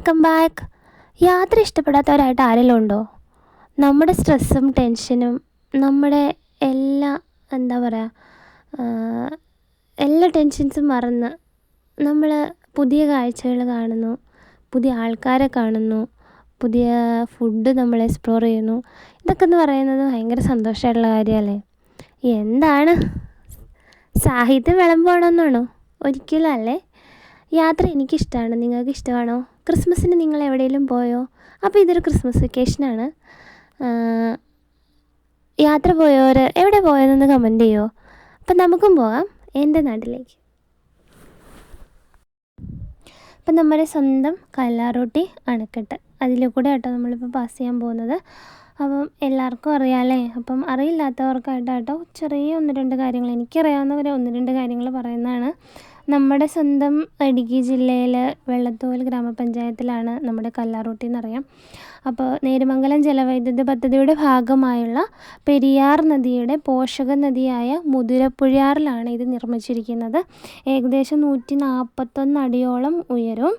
Welcome back യാത്ര ഇഷ്ടപ്പെടാത്തവരായിട്ട് ആരെങ്കിലും ഉണ്ടോ നമ്മുടെ സ്ട്രെസ്സും ടെൻഷനും നമ്മുടെ എല്ലാ എന്താ പറയുക എല്ലാ ടെൻഷൻസും മറന്ന് നമ്മൾ പുതിയ കാഴ്ചകൾ കാണുന്നു പുതിയ ആൾക്കാരെ കാണുന്നു പുതിയ ഫുഡ് നമ്മൾ എക്സ്പ്ലോർ ചെയ്യുന്നു. ഇതൊക്കെ എന്ന് പറയുന്നത് ഭയങ്കര സന്തോഷമായിട്ടുള്ള കാര്യമല്ലേ എന്താണ്? സാഹിത്യം വിളമ്പോണമെന്നാണോ ഒരിക്കലും അല്ലേ? യാത്ര എനിക്കിഷ്ടമാണ് നിങ്ങൾക്ക് ഇഷ്ടമാണോ ക്രിസ്മസിന് നിങ്ങൾ എവിടെയെങ്കിലും പോയോ? അപ്പോൾ ഇതൊരു ക്രിസ്മസ് വെക്കേഷനാണ് യാത്ര പോയവർ എവിടെ പോയതെന്ന് കമന്റ് ചെയ്യുമോ അപ്പം നമുക്കും പോകാം എന്റെ നാട്ടിലേക്ക്. അപ്പം നമ്മുടെ സ്വന്തം കല്ലാറൂട്ടി അണക്കെട്ട്. അതിൽ കൂടെ കേട്ടോ നമ്മളിപ്പോൾ പാസ് ചെയ്യാൻ പോകുന്നത്. അപ്പം എല്ലാവർക്കും അറിയാമല്ലേ അപ്പം അറിയില്ലാത്തവർക്കായിട്ട് ചെറിയ ഒന്ന് രണ്ട് കാര്യങ്ങൾ. എനിക്കറിയാവുന്ന ഒരു ഒന്ന് രണ്ട് കാര്യങ്ങൾ പറയുന്നതാണ്. നമ്മുടെ സ്വന്തം ഇടുക്കി ജില്ലയിൽ വെള്ളത്തോൽ ഗ്രാമപഞ്ചായത്തിലാണ് നമ്മുടെ കല്ലാറൂട്ടി എന്നറിയാം. അപ്പോൾ നേരുമംഗലം ജലവൈദ്യുത പദ്ധതിയുടെ ഭാഗമായുള്ള പെരിയാർ നദിയുടെ പോഷക നദിയായ മുതിരപ്പുഴയാറിലാണ് ഇത് നിർമ്മിച്ചിരിക്കുന്നത്. ഏകദേശം നൂറ്റി നാൽപ്പത്തൊന്ന് അടിയോളം ഉയരവും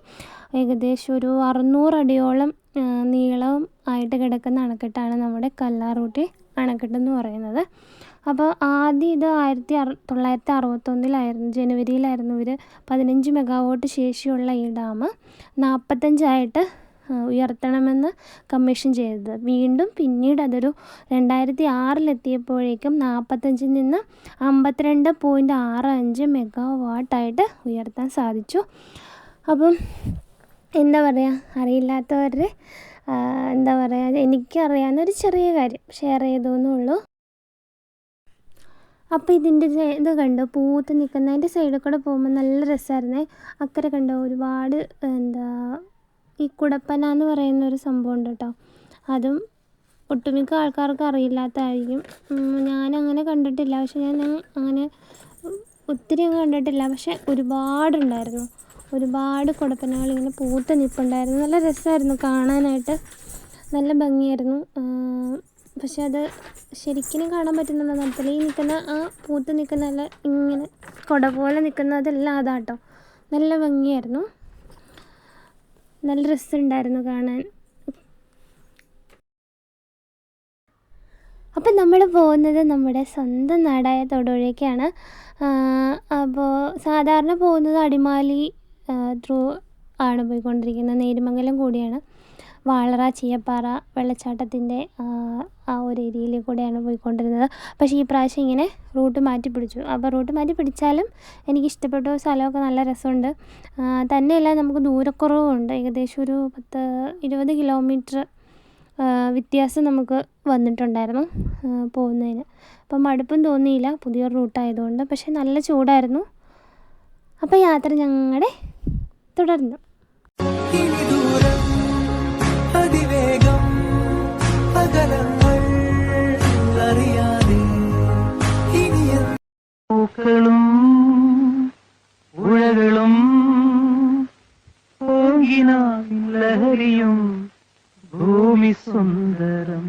ഏകദേശം ഒരു അറുന്നൂറ് അടിയോളം നീളവും ആയിട്ട് കിടക്കുന്ന അണക്കെട്ടാണ് നമ്മുടെ കല്ലാറൂട്ടി അണക്കെട്ടെന്ന് പറയുന്നത്. അപ്പോൾ ആദ്യം ഇത് ആയിരത്തി അറു തൊള്ളായിരത്തി അറുപത്തൊന്നിലായിരുന്നു. ജനുവരിയിലായിരുന്നു ഇവർ പതിനഞ്ച് മെഗാവോട്ട് ശേഷിയുള്ള ഈ ഡാം നാൽപ്പത്തഞ്ചായിട്ട് ഉയർത്തണമെന്ന് കമ്മീഷൻ ചെയ്തത്. വീണ്ടും പിന്നീട് അതൊരു രണ്ടായിരത്തി ആറിലെത്തിയപ്പോഴേക്കും നാൽപ്പത്തഞ്ചിൽ നിന്ന് അമ്പത്തിരണ്ട് പോയിന്റ് ആറ് അഞ്ച് മെഗാ വാട്ടായിട്ട് ഉയർത്താൻ സാധിച്ചു. അപ്പം എന്താ പറയുക അറിയില്ലാത്തവരുടെ എന്താ പറയുക എനിക്കറിയാവുന്ന ഒരു ചെറിയ കാര്യം ഷെയർ ചെയ്തു എന്നുള്ളൂ അപ്പോൾ ഇതിന്റെ ഇത് കണ്ടോ? പൂത്ത് നിൽക്കുന്ന അതിന്റെ സൈഡിൽ കൂടെ പോകുമ്പോൾ നല്ല രസമായിരുന്നേ അക്കരെ കണ്ടോ? ഒരുപാട് എന്താ ഈ കുടപ്പന എന്ന് പറയുന്ന ഒരു സംഭവം ഉണ്ട് കേട്ടോ. അതും ഒട്ടുമിക്ക ആൾക്കാർക്ക് അറിയില്ലാത്തതായിരിക്കും ഞാനങ്ങനെ കണ്ടിട്ടില്ല. പക്ഷെ ഞാൻ അങ്ങനെ ഒത്തിരി അങ്ങ് കണ്ടിട്ടില്ല. പക്ഷെ ഒരുപാടുണ്ടായിരുന്നു. ഒരുപാട് കുടപ്പനകൾ ഇങ്ങനെ പൂത്ത് നിൽപ്പുണ്ടായിരുന്നു നല്ല രസമായിരുന്നു കാണാനായിട്ട്. നല്ല ഭംഗിയായിരുന്നു. പക്ഷെ അത് ശരിക്കും കാണാൻ പറ്റുന്നുണ്ടോ നടത്തില്ല ഈ നിൽക്കുന്ന ആ പൂത്ത് നിൽക്കുന്ന നല്ല ഇങ്ങനെ കുട പോലെ നിൽക്കുന്ന അതെല്ലാം അതാട്ടോ. നല്ല ഭംഗിയായിരുന്നു. നല്ല രസമുണ്ടായിരുന്നു കാണാൻ. അപ്പം നമ്മൾ പോകുന്നത് നമ്മുടെ സ്വന്തം നാടായ തൊടുപുഴയ്ക്കാണ്. അപ്പോൾ സാധാരണ പോകുന്നത് അടിമാലി ത്രൂ ആണ് പോയിക്കൊണ്ടിരിക്കുന്നത്. നേരുമംഗലം കൂടിയാണ്. വാളറ ചീയപ്പാറ വെള്ളച്ചാട്ടത്തിന്റെ ആ ഒരു ഏരിയയിൽ കൂടെയാണ് പോയിക്കൊണ്ടിരുന്നത്. പക്ഷേ ഈ പ്രാവശ്യം ഇങ്ങനെ റൂട്ട് മാറ്റി പിടിച്ചു. അപ്പോൾ റൂട്ട് മാറ്റി പിടിച്ചാലും എനിക്ക് ഇഷ്ടപ്പെട്ട സ്ഥലമൊക്കെ നല്ല രസമുണ്ട്. തന്നെയല്ല നമുക്ക് ദൂരക്കുറവുണ്ട് ഏകദേശം ഒരു പത്ത് ഇരുപത് കിലോമീറ്റർ വ്യത്യാസം നമുക്ക് വന്നിട്ടുണ്ടായിരുന്നു പോകുന്നതിന്. അപ്പം മടുപ്പും തോന്നിയില്ല പുതിയൊരു റൂട്ടായതുകൊണ്ട്. പക്ഷേ നല്ല ചൂടായിരുന്നു. അപ്പോൾ യാത്ര ഞങ്ങളുടെ തുടർന്നു. അകലങ്ങൾ അറിയാതെ പൂക്കളും ഉഴകളും ഓങ്കിന ലഹരിയും ഭൂമി സുന്ദരം.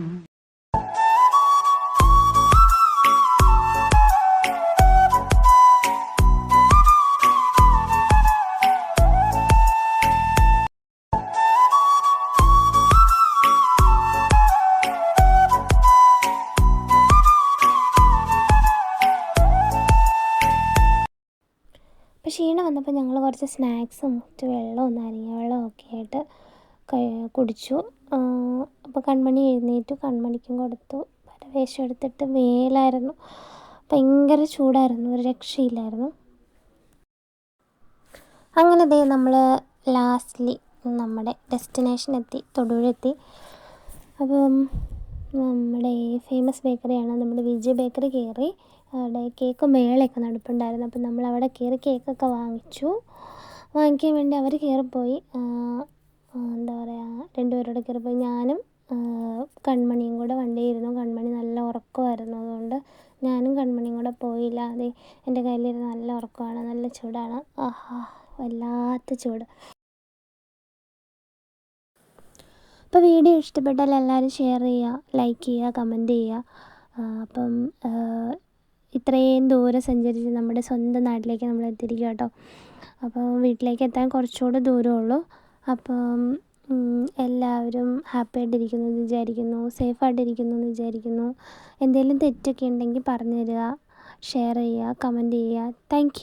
ക്ഷീണം വന്നപ്പോൾ ഞങ്ങൾ കുറച്ച് സ്നാക്സും കുറച്ച് വെള്ളവും നാരങ്ങ വെള്ളവും ഒക്കെ ആയിട്ട് കുടിച്ചു. അപ്പോൾ കൺമണി എഴുന്നേറ്റു. കൺമണിക്കും കൊടുത്തു. വേഷം എടുത്തിട്ട് വേലായിരുന്നു ഭയങ്കര ചൂടായിരുന്നു. ഒരു രക്ഷയില്ലായിരുന്നു. അങ്ങനെ ദേ നമ്മൾ ലാസ്റ്റ്ലി നമ്മുടെ ഡെസ്റ്റിനേഷൻ എത്തി തൊടുപുഴ എത്തി. അപ്പം നമ്മുടെ ഫേമസ് ബേക്കറിയാണ് നമ്മുടെ വിജയ് ബേക്കറി കയറി അവിടെ കേക്ക് മേളയൊക്കെ നടപ്പുണ്ടായിരുന്നു. അപ്പം നമ്മൾ അവിടെ കയറി കേക്കൊക്കെ വാങ്ങിച്ചു. വാങ്ങിക്കാൻ വേണ്ടി അവർ കയറിപ്പോയി. എന്താ പറയുക രണ്ടുപേരോട് കയറിപ്പോയി. ഞാനും കൺമണിയും കൂടെ വണ്ടിയിരുന്നു കൺമണി നല്ല ഉറക്കമായിരുന്നു. അതുകൊണ്ട് ഞാനും കൺമണിയും കൂടെ പോയില്ല. അതെ എന്റെ കയ്യിലിരുന്ന് നല്ല ഉറക്കമാണ് നല്ല ചൂടാണ്. ആഹാ വല്ലാത്ത ചൂട്. അപ്പോൾ വീഡിയോ ഇഷ്ടപ്പെട്ടാൽ എല്ലാവരും ഷെയർ ചെയ്യുക ലൈക്ക് ചെയ്യുക കമന്റ് ചെയ്യുക. അപ്പം ഇത്രയും ദൂരം സഞ്ചരിച്ച് നമ്മുടെ സ്വന്തം നാട്ടിലേക്ക് നമ്മൾ എത്തിയിരിക്കുക കേട്ടോ. അപ്പം വീട്ടിലേക്ക് എത്താൻ കുറച്ചുകൂടെ ദൂരമുള്ളൂ. അപ്പം എല്ലാവരും ഹാപ്പി ആയിട്ടിരിക്കുന്നു എന്ന് വിചാരിക്കുന്നു സേഫായിട്ടിരിക്കുന്നു എന്ന് വിചാരിക്കുന്നു. എന്തെങ്കിലും തെറ്റൊക്കെ ഉണ്ടെങ്കിൽ പറഞ്ഞു തരിക ഷെയർ ചെയ്യുക കമന്റ് ചെയ്യുക. താങ്ക്